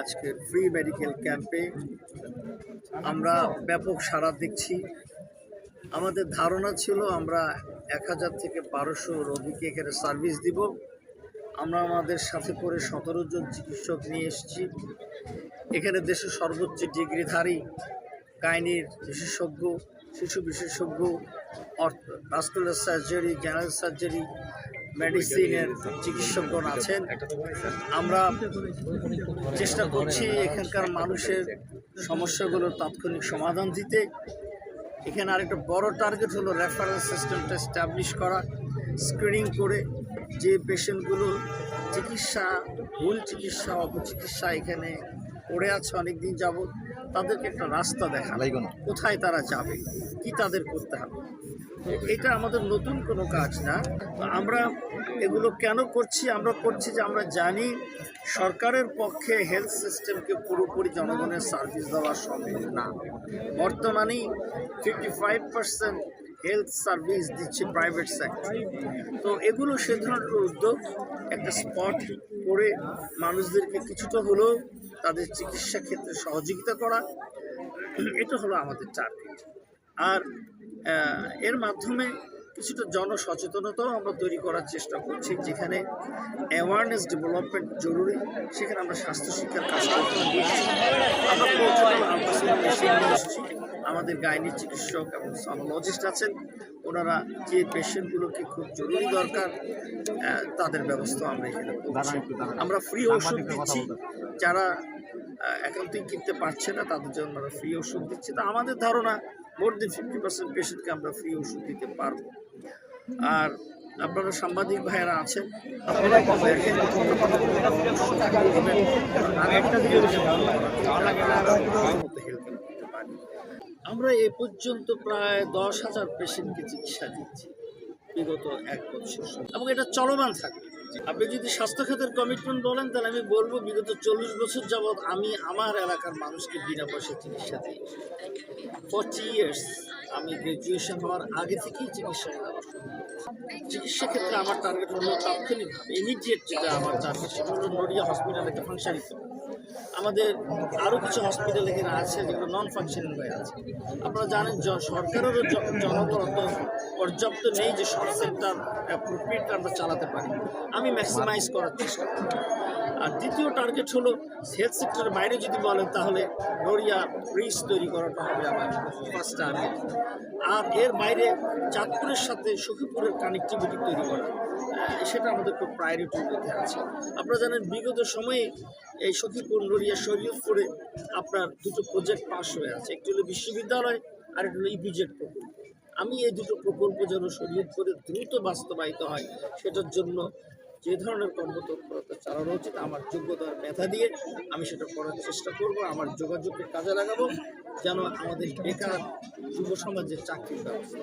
আজকের free medical ক্যাম্পে আমরা ব্যাপক সাড়া দেখছি। আমাদের ধারণা ছিল আমরা এক হাজার থেকে বারোশো রোগীকে এখানে সার্ভিস দিব। আমরা আমাদের সাথে করে সতেরো জন চিকিৎসক নিয়ে এসেছি। এখানে দেশের সর্বোচ্চ ডিগ্রিধারী গাইনির বিশেষজ্ঞ, শিশু বিশেষজ্ঞ, অর্থ ভাস্কুলার সার্জারি জেনারেল সার্জারি মেডিসিনের চিকিৎসকগণ আছেন। আমরা চেষ্টা করছি এখানকার মানুষের সমস্যাগুলোর তাৎক্ষণিক সমাধান দিতে। এখানে আরেকটা বড় টার্গেট হলো রেফারেন্স সিস্টেমটা এস্টাবলিশ করা স্ক্রিনিং করে যে পেশেন্টগুলো চিকিৎসা, ভুল চিকিৎসা, অপচিকিৎসা এখানে পড়ে আছে অনেক দিন যাবৎ। তাদেরকে একটা রাস্তা দেখা কোথায় তারা যাবে? কি তাদের করতে হবে? এটা আমাদের নতুন কোনো কাজ না। আমরা এগুলো কেন করছি? আমরা করছি যে আমরা জানি সরকারের পক্ষে হেলথ সিস্টেমকে পুরোপুরি জনগণের সার্ভিস দেওয়া সম্ভব না। বর্তমানেই fifty five percent health service দিচ্ছে প্রাইভেট সেক্টর তো এগুলো সে ধরনের উদ্যোগ একটা স্পট করে মানুষদেরকে কিছুটা হলেও তাদের চিকিৎসা ক্ষেত্রে সহযোগিতা করা, এটা হলো আমাদের টার্গেট আর এর মাধ্যমে কিছুটা জনসচেতনতাও আমরা তৈরি করার চেষ্টা করছি, যেখানে অ্যাওয়ারনেস ডেভেলপমেন্ট জরুরি, সেখানে আমরা স্বাস্থ্য শিক্ষার কাজ করতে আমরা আমাদের গাইনি চিকিৎসক এবং সনোলজিস্ট আছেন। ওনারা যে পেশেন্টগুলোকে খুব জরুরি দরকার তাদের ব্যবস্থা আমরা এখানে করছি। আমরা ফ্রি ওষুধ দিচ্ছি। যারা একান্তই কিনতে পারছে না তাদের জন্য আমরা ফ্রি ওষুধ দিচ্ছি। তো আমাদের ধারণা মোর দেন ফিফটি পার্সেন্ট পেশেন্টকে আমরা ফ্রি ওষুধ দিতে পারব। আর আপনারা সাংবাদিক ভাইয়েরা আছেন আপনারা দেখেন আমরা এ পর্যন্ত প্রায় দশ হাজার পেশেন্টকে চিকিৎসা দিচ্ছি বিগত এক বছর এবং এটা চলমান থাকবে। আপনি যদি স্বাস্থ্য খাতের কমিটমেন্ট বলেন, তাহলে আমি বলব বিগত চল্লিশ বছর যাবৎ আমি আমার এলাকার মানুষকে বিনা পয়সা চিকিৎসা দিই। ফর্টি ইয়ার্স আমি গ্র্যাজুয়েশন হওয়ার আগে থেকেই চিকিৎসা দেওয়া শুরু করেছি। চিকিৎসা ক্ষেত্রে আমার টার্গেট হলো তাৎক্ষণিকভাবে ইমিডিয়েট যেটা আমার টার্গেট সেটা হলো নড়িয়া হসপিটাল একটা ফাংশনিং আমাদের আরও কিছু হসপিটাল এখানে আছে যেগুলো নন ফাংশনিং হয়ে আছে। আপনারা জানেন সরকারেরও জ- জনবল পর্যাপ্ত নেই যে সব সেন্টার অ্যাপ্রোপ্রিয়েট আমরা চালাতে পারি। আমি ম্যাক্সিমাইজ করার চেষ্টা করি। আর দ্বিতীয় টার্গেট হলো হেলথ সেক্টরের বাইরে যদি বলেন, তাহলে নড়িয়া ব্রিজ তৈরি করাটা হবে আমার ফার্স্ট টার্গেট আর এর বাইরে চাঁদপুরের সাথে সখীপুরের কানেক্টিভিটি তৈরি করা। সেটা আমাদের খুব প্রায়োরিটির মধ্যে আছে। আপনারা জানেন, বিগত সময়ে এই সখীপুর নড়িয়া শরীয়তপুরে আপনার দুটো প্রজেক্ট পাস হয়ে আছে। একটি হলো বিশ্ববিদ্যালয় আর একটি হলো ইপিজেড প্রকল্প। আমি এই দুটো প্রকল্প যেন শরীয়তপুরে দ্রুত বাস্তবায়িত হয়, সেটার জন্য যে ধরনের কর্মতৎপরতা চালানো উচিত, আমার যোগ্যতার মেধা দিয়ে আমি সেটা করার চেষ্টা করব, আমার যোগাযোগকে কাজে লাগাবো, যেন আমাদের বেকার যুব সমাজের চাকরির ব্যবস্থা।